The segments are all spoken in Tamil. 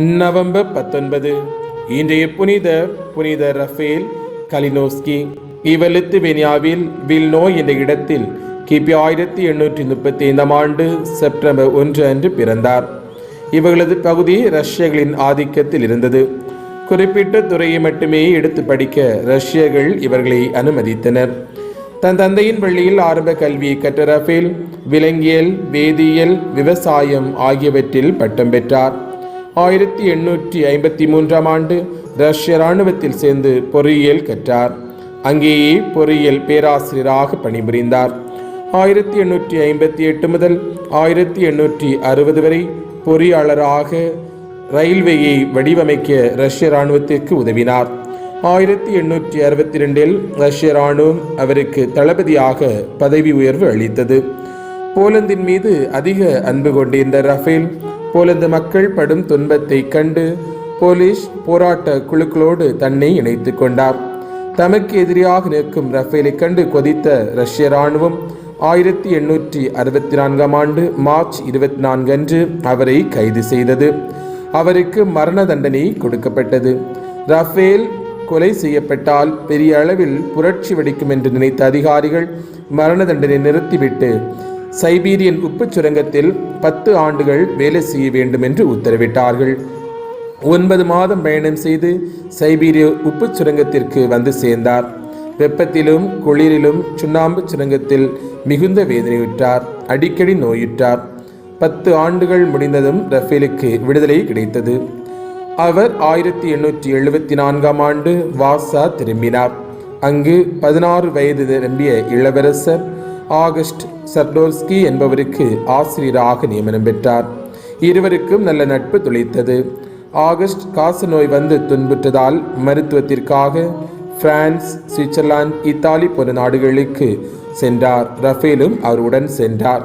நவம்பர் பத்தொன்பது. இன்றைய புனிதர் புனித ரஃபேல் கலினோஸ்கி. இவர் லித்துவேனியாவில் வில்னோ என்ற இடத்தில் கிபி ஆயிரத்தி எண்ணூற்றி முப்பத்தி ஐந்தாம் ஆண்டு செப்டம்பர் ஒன்று அன்று பிறந்தார். இவர்களது பகுதி ரஷ்யர்களின் ஆதிக்கத்தில் இருந்தது. குறிப்பிட்ட துறையை மட்டுமே எடுத்து படிக்க ரஷ்யர்கள் இவர்களை அனுமதித்தனர். தன் தந்தையின் பள்ளியில் ஆரம்ப கல்வியை கற்ற ரஃபேல் விலங்கியல் வேதியியல் விவசாயம் ஆகியவற்றில் பட்டம் பெற்றார். ஆயிரத்தி எண்ணூற்றி ஐம்பத்தி மூன்றாம் ஆண்டு ரஷ்ய இராணுவத்தில் சேர்ந்து பொறியியல் கற்றார். அங்கேயே பொறியியல் பேராசிரியராக பணிபுரிந்தார். ஆயிரத்தி எண்ணூற்றி ஐம்பத்தி எட்டு முதல் ஆயிரத்தி எண்ணூற்றி அறுபது வரை பொறியாளராக ரயில்வேயை வடிவமைக்க ரஷ்ய இராணுவத்திற்கு உதவினார். ஆயிரத்தி எண்ணூற்றி அறுபத்தி ரெண்டில் ரஷ்ய இராணுவம் அவருக்கு தளபதியாக பதவி உயர்வு அளித்தது. போலந்தின் மீது அதிக அன்பு கொண்டிருந்த ரஃபேல் போலந்து மக்கள் படும் துன்பத்தை கண்டு போலீஸ் போராட்ட குழுக்களோடு தன்னை இணைத்து கொண்டார். தமக்கு எதிரியாக நிற்கும் ரஃபேலை கண்டு கொதித்த ரஷ்ய இராணுவம் ஆயிரத்தி எண்ணூற்றி அறுபத்தி நான்காம் ஆண்டு மார்ச் இருபத்தி நான்கு அன்று அவரை கைது செய்தது. அவருக்கு மரண தண்டனை கொடுக்கப்பட்டது. ரஃபேல் கொலை செய்யப்பட்டால் பெரிய அளவில் புரட்சி வெடிக்கும் என்று நினைத்த அதிகாரிகள் மரண தண்டனை நிறுத்திவிட்டு சைபீரியன் உப்புச் சுரங்கத்தில் பத்து ஆண்டுகள் வேலை செய்ய வேண்டும் என்று உத்தரவிட்டார்கள். ஒன்பது மாதம் பயணம் செய்து சைபீரிய உப்புச் சுரங்கத்திற்கு வந்து சேர்ந்தார். வெப்பத்திலும் குளிரிலும் சுண்ணாம்பு சுரங்கத்தில் மிகுந்த வேதனையுற்றார் அடிக்கடி நோயுற்றார். பத்து ஆண்டுகள் முடிந்ததும் ரஃபேலுக்கு விடுதலை கிடைத்தது. அவர் ஆயிரத்தி எண்ணூற்றி எழுபத்தி நான்காம் ஆண்டு வாசா திரும்பினார். அங்கு பதினாறு வயது நிரம்பிய இளவரசர் ஆகஸ்ட் சர்டோல்ஸ்கி என்பவருக்கு ஆசிரியராக நியமனம் பெற்றார். இருவருக்கும் நல்ல நட்பு துளைத்தது. ஆகஸ்ட் காசநோய் வந்து துன்புற்றதால் மருத்துவத்திற்காக பிரான்ஸ் சுவிட்சர்லாந்து இத்தாலி போன்ற நாடுகளுக்கு சென்றார். ரஃபேலும் அவருடன் சென்றார்.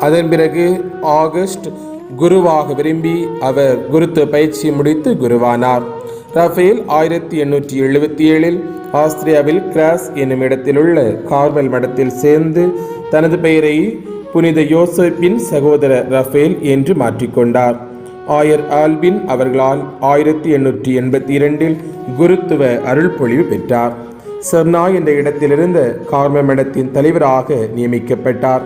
அதன் பிறகு ஆகஸ்ட் குருவாக விரும்பி அவர் குருத்துவ பயிற்சி முடித்து குருவானார். ரஃபேல் ஆயிரத்தி எண்ணூற்றி எழுபத்தி ஏழில் ஆஸ்திரியாவில் கிராஸ் என்னும் இடத்திலுள்ள கார்மல் மடத்தில் சேர்ந்து தனது பெயரை புனித யோசப்பின் சகோதரர் ரஃபேல் என்று மாற்றிக்கொண்டார் ஆயர் ஆல்பின் அவர்களால் ஆயிரத்தி எண்ணூற்றி எண்பத்தி இரண்டில் குருத்துவ அருள்பொழிவு பெற்றார். சர்னா என்ற இடத்திலிருந்த கார்மல் மடத்தின் தலைவராக நியமிக்கப்பட்டார்.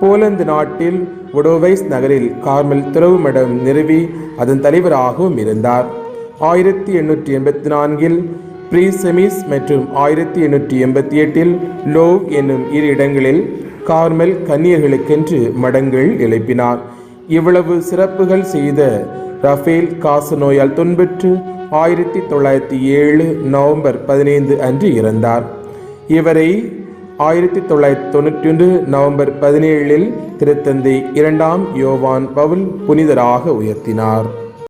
போலந்து நாட்டில் உடோவைஸ் நகரில் கார்மல் துறவு மடம் நிறுவி அதன் தலைவராகவும் இருந்தார். ஆயிரத்தி எண்ணூற்றி எண்பத்தி நான்கில் ப்ரீசெமிஸ் மற்றும் ஆயிரத்தி எண்ணூற்றி எண்பத்தி எட்டில் லோவ் என்னும் இரு இடங்களில் கார்மல் கன்னியர்களுக்கென்று மடங்கள் எழுப்பினார். இவ்வளவு சிறப்புகள் செய்த ரஃபேல் காசநோயால் தொன்பற்று ஆயிரத்தி தொள்ளாயிரத்தி ஏழு நவம்பர் பதினைந்து அன்று இறந்தார். இவரை ஆயிரத்தி தொள்ளாயிரத்தி தொண்ணூற்றி ஒன்று நவம்பர் பதினேழில் திருத்தந்தை இரண்டாம் யோவான் பவுல் புனிதராக உயர்த்தினார்.